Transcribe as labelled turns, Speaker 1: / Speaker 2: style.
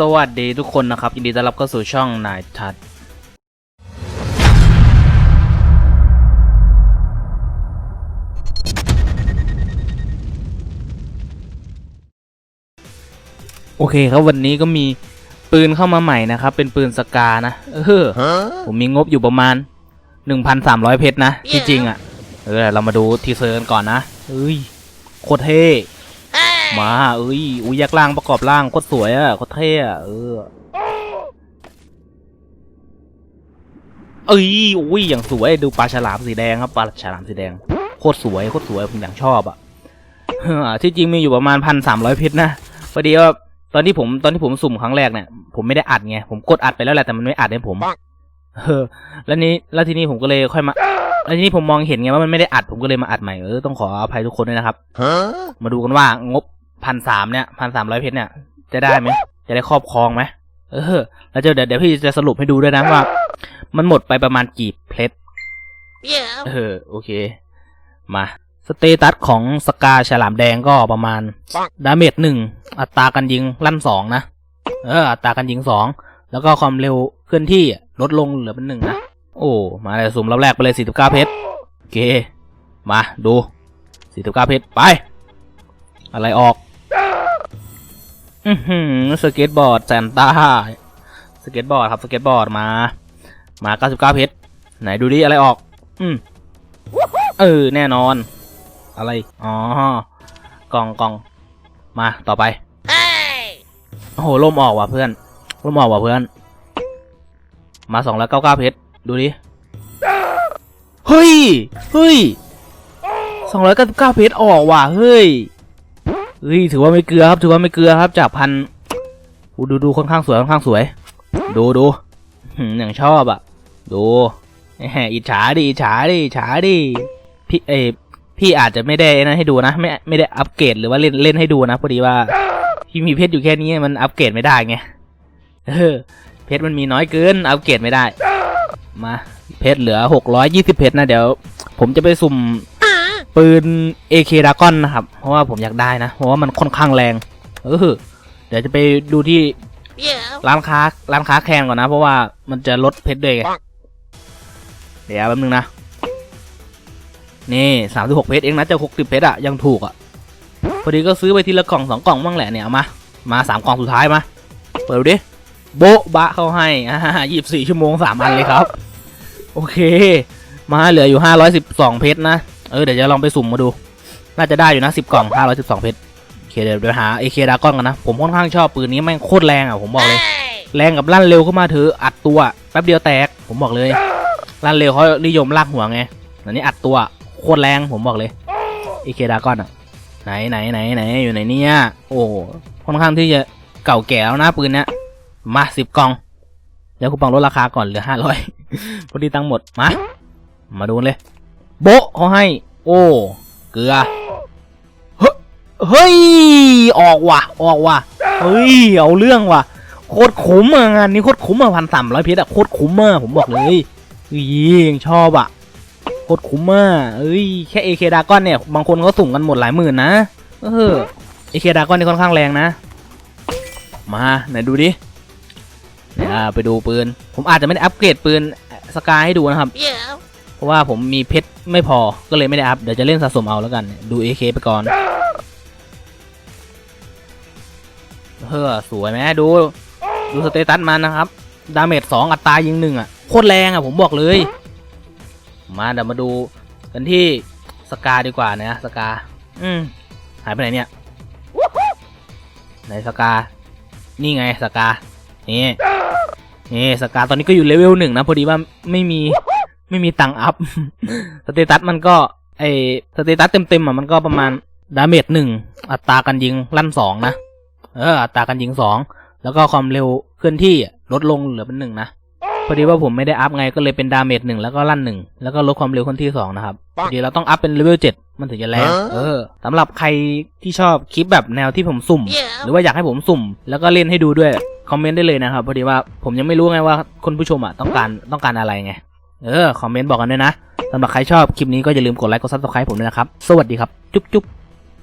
Speaker 1: สวัสดีทุกคนนะครับ ยินดีต้อนรับเข้าสู่ช่องนายทัศน์โอเคครับวันนี้ก็มีปืนเข้ามาใหม่นะครับ เป็นปืนสกานะ เออ ผมมีงบอยู่ประมาณ 1,300 เพชรนะ ที่จริงอะ่ะ เออ เรามาดูทีเซอร์กันก่อนนะเอ้ย โคตรเท่ มาเอ้ยอุ้ยยักษ์ล่างประกอบล่างโคตรสวยอะ่ะโคตรเท่อะ่ะเออเอ้ยอุ้ยอย่างสวยดูปลาฉลามสีแดงครับปลาฉลามสีแดงโคตรสวยโคตรสวยผมอย่างชอบอะ่ะเออที่จริงมีอยู่ประมาณพันสามร้อยเพชรนะพอดีว่าตอนที่ผมตอนที่ผมสุ่มครั้งแรกเนี่ยผมไม่ได้อัดไงผมกดอัดไปแล้วแหละแต่มันไม่อัดให้ผมเออแล้วนี้แล้วทีนี้ผมก็เลยค่อยมาแล้วทีนี้ผมมองเห็นไงว่ามันไม่ได้อัดผมก็เลยมาอัดใหม่เออต้องขออภัยทุกคนด้วยนะครับมาดูกันว่างบ พันสามเนี่ยพันสามร้อยเพชรเนี่ย จะได้ไหมจะได้ครอบครองไหมเออ แล้วเดี๋ยวเดี๋ยวพี่จะสรุปให้ดูด้วยนะว่า มันหมดไปประมาณกี่เพชร
Speaker 2: Yeah.
Speaker 1: เออโอเค มาสเตตัสของสกาฉลามแดงก็ประมาณดาเมจหนึ่งอัตราการยิงลั่นสองนะ เออ อัตราการยิงสองแล้วก็ความเร็วเคลื่อนที่ลดลงเหลือเป็นหนึ่งนะ โอ้ มาเลยสุ่มรอบแรกไปเลยสี่สิบเก้าเพชรโอเค มาดูสี่สิบเก้าเพชรไป อะไรออก อือหือสเก็ตบอร์ดแซนต้าสเก็ตบอร์ดครับสเก็ตบอร์ดมา มาเก้าสิบเพชรไหนดูดิอะไรออก อืมเออแน่นอน อะไร อ๋อกล่องกล่องมาต่อไป
Speaker 2: Hey.
Speaker 1: โอ้โหล่มออกว่ะเพื่อนล่มออกว่ะเพื่อน มาสองร้อยเก้าเก้าเพชรดูดิเฮ้ยเฮ้ยสองร้อยเก้าสิบเก้าเพชรออกว่ะเฮ้ย เฮ้ยถือว่าไม่เกลือครับถือว่าไม่เกลือครับ จากพันดูดูดูค่อนข้างสวยค่อนข้างสวย ดูดูอย่างชอบอะ ดูแหมอิจฉาดิอิจฉาดิอิจฉาดิพี่เอพี่อาจจะไม่ได้นะให้ดูนะ ไม่ไม่ได้อัปเกรดหรือว่าเล่นเล่นให้ดูนะพอดีว่าพี่มีเพชรอยู่แค่นี้มันอัปเกรดไม่ได้ไงเออเพชรมันมีน้อยเกินอัปเกรดไม่ได้ มาเพชรเหลือหกร้อยยี่สิบเพชรนะเดี๋ยว ผมจะไปสุ่ม ปืน AK d r a g o n นะครับ เพราะว่าผมอยากได้นะ เพราะว่ามันค่อนข้างแรง เออ เดี๋ยวจะไปดูที่
Speaker 2: Yeah.
Speaker 1: ร้านค้าร้านค้าแข่งก่อนนะ เพราะว่ามันจะลดเพชรด้วยไงเดี๋ยวแป๊บนึงนะ นี่สามสิบหกเพชรเองนะจะหกสิบเพชรอะยังถูกอะพอดีก็ซื้อไปทีละกล่องสองกล่องบ้างแหละเนี่ยเอามา มาสามกล่องสุดท้ายมา เปิดดูดิ โบ๊ะบะเข้าให้อ่ายี่สิบสี่ชั่วโมงสามอันเลยครับ โอเค มาเหลืออยู่ห้าร้อยสิบสองเพชรนะ เออเดี๋ยวจะลองไปสุ่มมาดู น่าจะได้อยู่นะสิบกล่องห้าร้อยสิบสองเพชรโอเคเดี๋ยวหาเอเคดากอนกันนะ ผมค่อนข้างชอบปืนนี้แม่งโคตรแรงอะผมบอกเลย แรงกับลั่นเร็วเข้ามาเถอะอัดตัวแป๊บเดียวแตกผมบอกเลยลั่นเร็วเขานิยมลากหัวไงอันนี้อัดตัวโคตรแรงผมบอกเลยเอเคดากอนอะไหนไหนไหนไหนอยู่ไหนเนี่ยโอ้ค่อนข้างที่จะเก่าแก่แล้วนะปืนเนี้ยมาสิบกล่องเดี๋ยวคูปองลดราคาก่อนเหลือห้าร้อยพอดีตังหมดมามาดูเลย โบะเขาให้ โอ้ เกลือ เฮ้ย ออกว่ะ ออกว่ะ เฮ้ย เอาเรื่องว่ะ โคตรคุ้มอะงานนี้โคตรคุ้มอะพันสามร้อยเพชรอะโคตรคุ้มอะผมบอกเลยอียังชอบอะโคตรคุ้มอะเอ้ย แค่เอเคดาก้อนเนี่ย บางคนเขาสุ่มกันหมดหลายหมื่นนะ เออเอเคดาก้อนนี่ค่อนข้างแรงนะ มา ไหนดูดิอ่าไปดูปืน ผมอาจจะไม่ได้อัปเกรดปืนสกายให้ดูนะครับ
Speaker 2: Yeah.
Speaker 1: ราะว่าผมมีเพชรไม่พอก็เลยไม่ได้อัพ เดี๋ยวจะเล่นสะสมเอาแล้วกัน ดู AK ไปก่อน เฮ้อสวยไหมดู ดูสเตตัสมันนะครับ ดาเมจสองอัตรายิงหนึ่งอะ โคตรแรงอะผมบอกเลย มาเดี๋ยวมาดูกันที่สกาดีกว่านะสกา อืมหายไปไหนเนี่ยไหนสกา นี่ไงสกา นี่ นี่สกาตอนนี้ก็อยู่เลเวลหนึ่งนะ พอดีว่าไม่มี ไม่มีตังค์อัพ สเตตัสมันก็ไอสเตตัสเต็มๆอะมันก็ประมาณดาเมจหนึ่งอัตราการยิงลั่นสองนะ เออ อัตราการยิงสองแล้วก็ความเร็วเคลื่อนที่อะลดลงเหลือเป็นหนึ่งนะพอดีว่าผมไม่ได้อัพไงก็เลยเป็นดาเมจหนึ่งแล้วก็ลั่นหนึ่งแล้วก็ลดความเร็วเคลื่อนที่สองนะครับพอดีเราต้องอัพเป็นเลเวลเจ็ดมันถึงจะแรง
Speaker 2: ฮะ
Speaker 1: เออสำหรับใครที่ชอบคลิปแบบแนวที่ผมสุ่ม
Speaker 2: Yeah.
Speaker 1: หรือว่าอยากให้ผมสุ่ม แล้วก็เล่นให้ดูด้วยคอมเมนต์ได้เลยนะครับพอดีว่าผมยังไม่รู้ไงว่าคุณผู้ชมอะต้องการต้องการอะไรไง เออ คอมเมนต์บอกกันด้วยนะสำหรับใครชอบคลิปนี้ก็อย่าลืมกดไลค์กดซับสไครป์ผมด้วยนะครับ สวัสดีครับ จุ๊บจุ๊บ